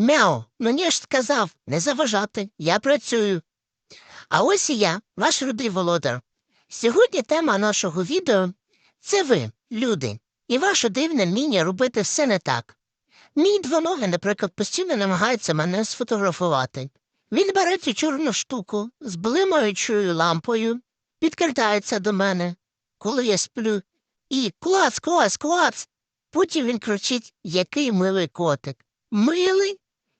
Мяу, мені ж сказав не заважати, я працюю. А ось і я, ваш рудий володар. Сьогодні тема нашого відео це ви, люди, і ваше дивне вміння робити все не так. Мій двоногий, наприклад, постійно намагається мене сфотографувати. Він бере цю чорну штуку з блимаючою лампою, підкрадається до мене, коли я сплю, і клац, клац, клац. Потім він кричить, який милий котик. Милий?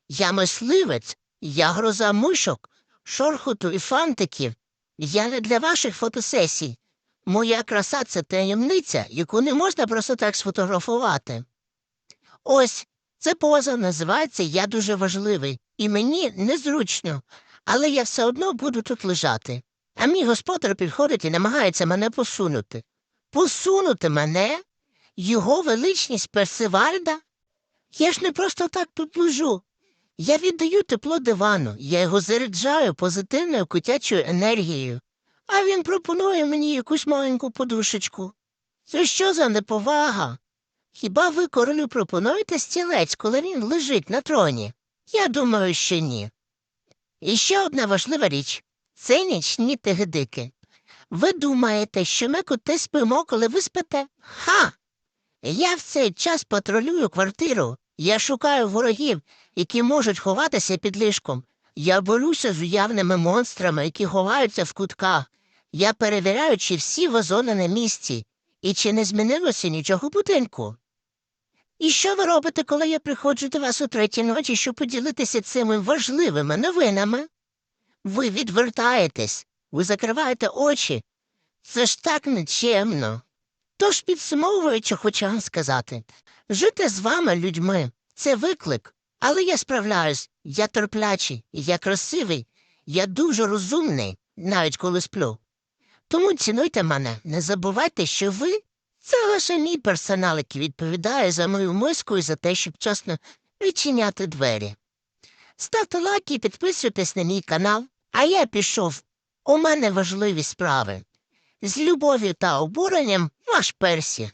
Я мисливець, я гроза мишок, шорхоту і фантиків. Я не для ваших фотосесій. Моя краса це таємниця, яку не можна просто так сфотографувати. Ось це поза називається Я дуже важливий, і мені незручно, але я все одно буду тут лежати. А мій господар підходить і намагається мене посунути. Посунути мене? Його величність Персивальда? Я ж не просто так тут лежу. Я віддаю тепло дивану, я його заряджаю позитивною котячою енергією, а він пропонує мені якусь маленьку подушечку. Це що за неповага? Хіба ви королю пропонуєте стілець, коли він лежить на троні? Я думаю, що ні. І ще одна важлива річ це нічні тигдики. Ви думаєте, що ми коти спимо, коли ви спите? Ха! Я в цей час патрулюю квартиру. Я шукаю ворогів, які можуть ховатися під ліжком. Я борюся з уявними монстрами, які ховаються в кутках. Я перевіряю, чи всі вазони на місці, і чи не змінилося нічого в будинку. І що ви робите, коли я приходжу до вас у третій ночі, щоб поділитися цими важливими новинами? Ви відвертаєтесь, ви закриваєте очі. Це ж так нечемно. Тож, підсумовуючи, хочу вам сказати, жити з вами, людьми, це виклик, але я справляюсь, я терплячий, я красивий, я дуже розумний, навіть коли сплю. Тому цінуйте мене, не забувайте, що ви це лише мій персонал, який відповідає за мою миску і за те, щоб чесно відчиняти двері. Ставте лайки і підписуйтесь на мій канал, а я пішов. У мене важливі справи. З любов'ю та обуренням ваш Персі.